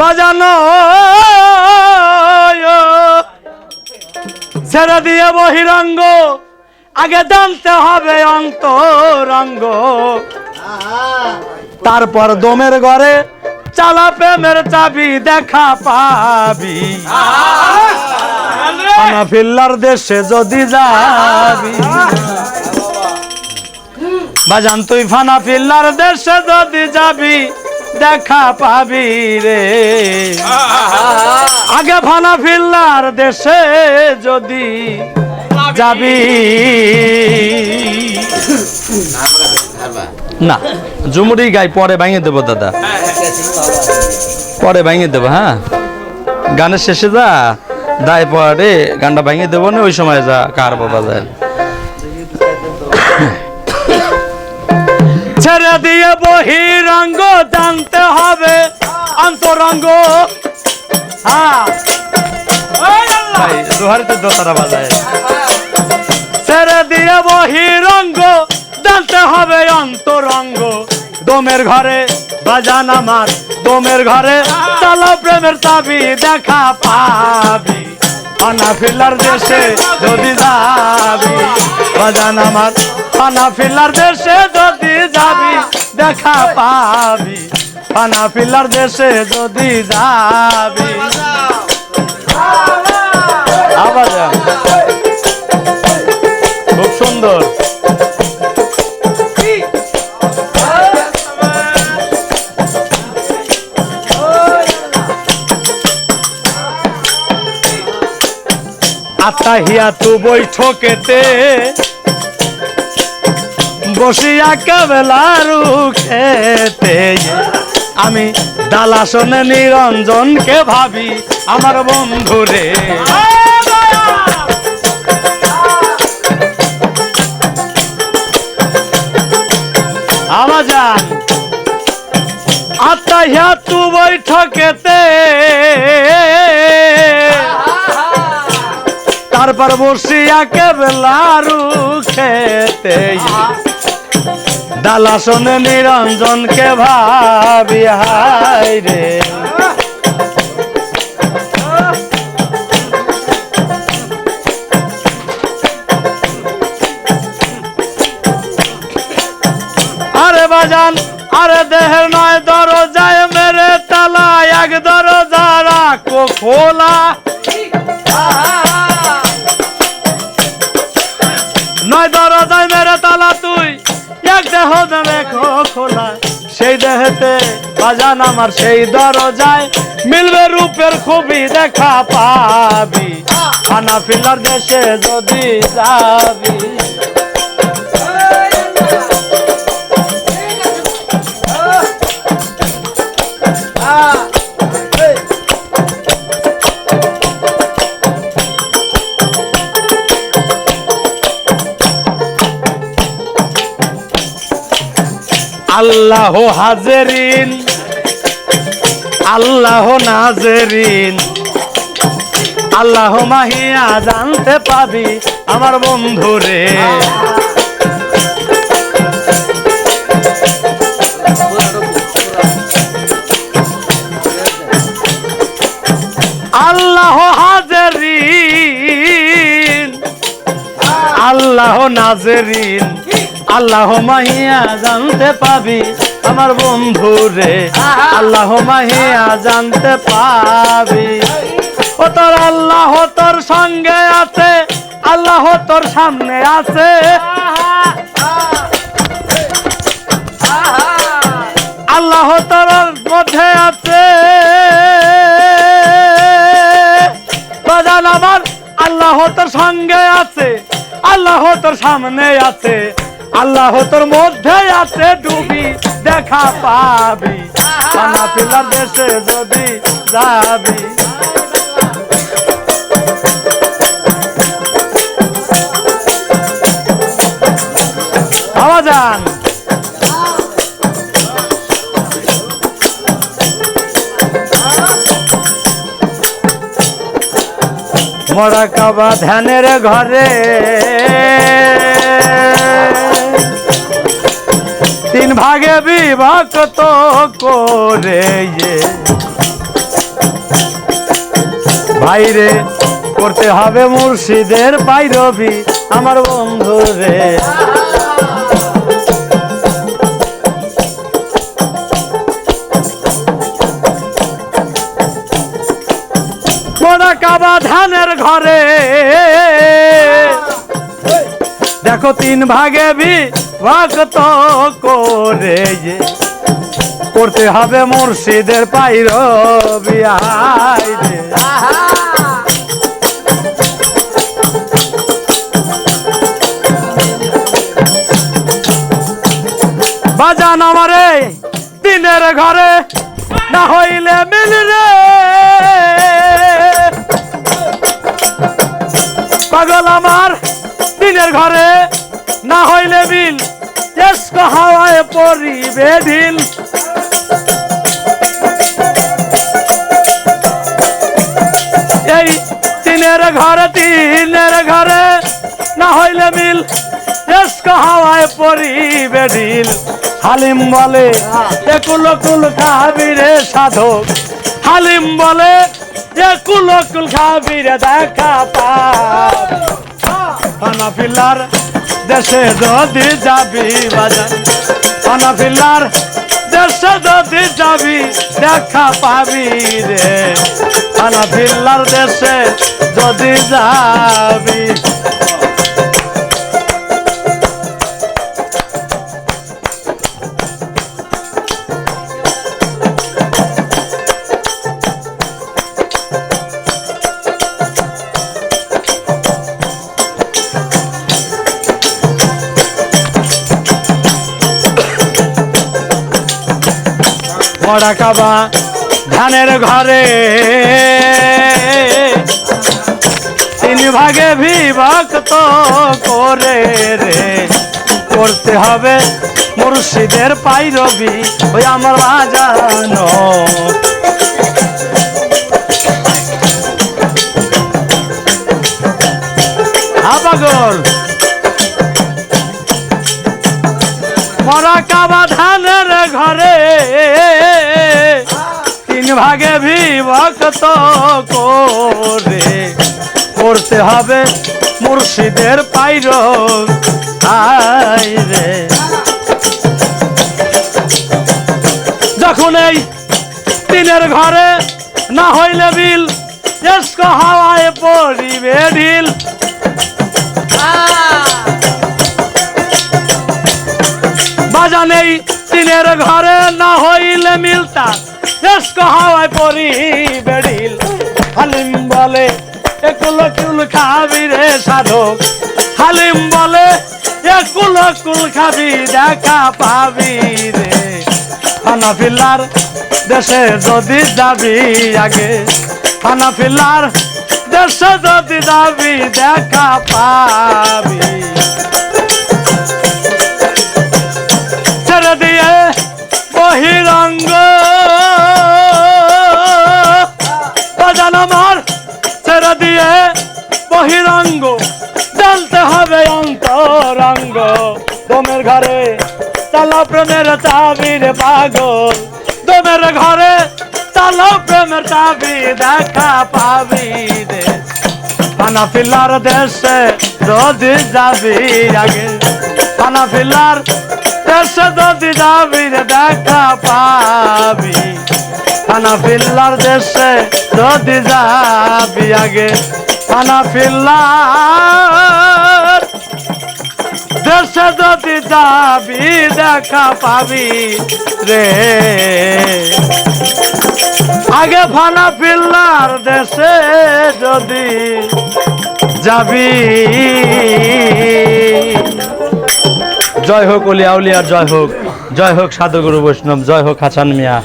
বাজানো ছেড়ে দিয়ে বহিরঙ্গ, আগে জানতে হবে অন্তরঙ্গ। তারপর দমের ঘরে চালা প্রেমের চাবি দেখা পাবি। আনাফিল্লার দেশে যদি যাবি। বাজান, তুই ফানা ফিল্লার দেশে যদি যাবি। দেখা পাবি রে। আগে ফানা ফিল্লার দেশে যদি যাবি। না, ঝুমুরি গাই, পরে ভাঙিয়ে দেবো, দাদা। পরে ভাঙিয়ে দেবো হ্যাঁ? গানের শেষে যা, দায় পরে গানটা ভাঙিয়ে দেবো না, ওই সময় যা, কার বাবা যায়। ছেড়ে দিয়ে বহিরঙ্গ জানতে হবে। অন্তরঙ্গ। হ্যাঁ। ভাই দুহারিতে দোতারা বাজায়। ছেড়ে দিয়ে বহিরঙ্গ জানতে হবে অন্তরঙ্গ। দমের ঘরে বাজান আমার দমের ঘরে চালো প্রেমের চাবি দেখা পাবি। অনাফিল্লার দেশে যদি যাবি বাজান আমার অনাফিল্লার দেশে যদি যাবি, দেখা পাবি। অনাফিল্লার দেশে যদি যাবি। আবার। খুব সুন্দর। আতাহিয়া তু বৈঠকেতে বসিয়া কেবেলারু খেতে। আমি দালাসনে নিরঞ্জনকে ভাবি, আমার বন্ধুরে। আবাজান আতাহিয়া তু বৈঠকেতে। তারপর বসিয়া কেবলারু খেতে। দালাসনে নিরঞ্জনকে ভাবি হাই রে। আরে বাজান, আরে দেহের নয় দরজায় মেরে তালা, এক দরজা রাখো খোলা। সেই দেহেতে বাজান আমার সেই দরজায়। মিলবে রূপের খুবই দেখা পাবি। খানা ফিলার দেশে যদি যাবি। আল্লাহ হাজেরিন আল্লাহ নাজেরিন। আল্লাহ মাহিয়া জানতে পাবি আমার বন্ধুরে। আল্লাহ হাজেরিন আল্লাহ নাজেরিন। আল্লাহ মাহিয়া জানতে পাবি আমার বন্ধু রে আল্লাহ মাহিয়া জানতে পাবি। ও তোর আল্লাহ তোর সঙ্গে আছে, আল্লাহ তোর সামনে আছে। আল্লাহ তোর মধ্যে আছে। আমার, আল্লাহ তোর সঙ্গে আছে, আল্লাহ তোর সামনে আছে। আল্লাহ তোর মধ্যে আছে ডুবি, দেখা পাবি। খানা পিলার দেশে যদি যাবি। আওয়াজান মরা কাবা ধ্যানের ঘরে। তিন ভাগে বিভক্ত করে ভাইরে, করতে হবে মুর্শিদের পাইরবি, আমার বন্ধু রে। কাবা ধানের ঘরে। দেখো তিন ভাগে বি ভক্ত করে যে করতে হবে মুর্শিদের পাইর বিয়াই রে বাজান আমারে, দিনের ঘরে না হইলে মিল রে। পাগল আমার, দিনের ঘরে না হইলে বিল এসকো হাওয়ায় পরিবে ঢিল। এই তিনের ঘরে তিনের ঘরে না হইলে মিল। এসকো হাওয়ায় পরিবে ঢিল। হালিম বলে, একুল কুল খাবি রে সাধক। হালিম বলে, একুল কুল খাবি রে দেখা পাপ খানা ফিল্লার দেশে যদি যাবি বাজার। খানা ফিল্লার দেশে যদি যাবি, দেখা পাবি রে। খানা ফিল্লার দেশে যদি যাবি। মরা কাবা ধানের ঘরে। তিন ভাগে বিভক্ত করে রে। করতে হবে মুর্শিদের পাইরবি ওই আমার বাজানো। মরা কাবা ধানের ঘরে। ভাগে বিভক্ত করে। করতে হবে মুর্শিদের পাইর রে। যখন এই তিনের ঘরে না হইলে বিল হাওয়ায় পড়িবে ঢিল। বাজান এই তিনের ঘরে না হইলে মিলতা। এসকো হাওয়ায় পরি বেড়িল। হালিম বলে, একুল কুল খাবি রে সাধক। হালিম বলে, একুল কুল খাবি, দেখা পাবি রে। খানা ফিল্লার দেশে যদি যাবি আগে খানা ফিল্লার দেশে যদি যাবি, দেখা পাবি। ছেড়ে দিয়ে দমের ঘরে চালা প্রেমের চাবির পাগল। দমের ঘরে চালা প্রেমের চাবি দেখা পাবি খানা ফিল্লার দেশে যদি যাবি আগে। খানা ফিল্লার দেশে যদি যাবি দেখা পাবি। খানা ফিল্লার দেশে যদি যাবি আগে। খানা ফিল্লার দেশে যদি যাবি, দেখা পাবি রে। আগে ফানা ফিল্লার দেশে যদি যাবি। জয় হোক অলিয়া উলিয়ার জয় হোক। জয় হোক সাধুগুরু বৈষ্ণব, জয় হোক হাসান মিয়া।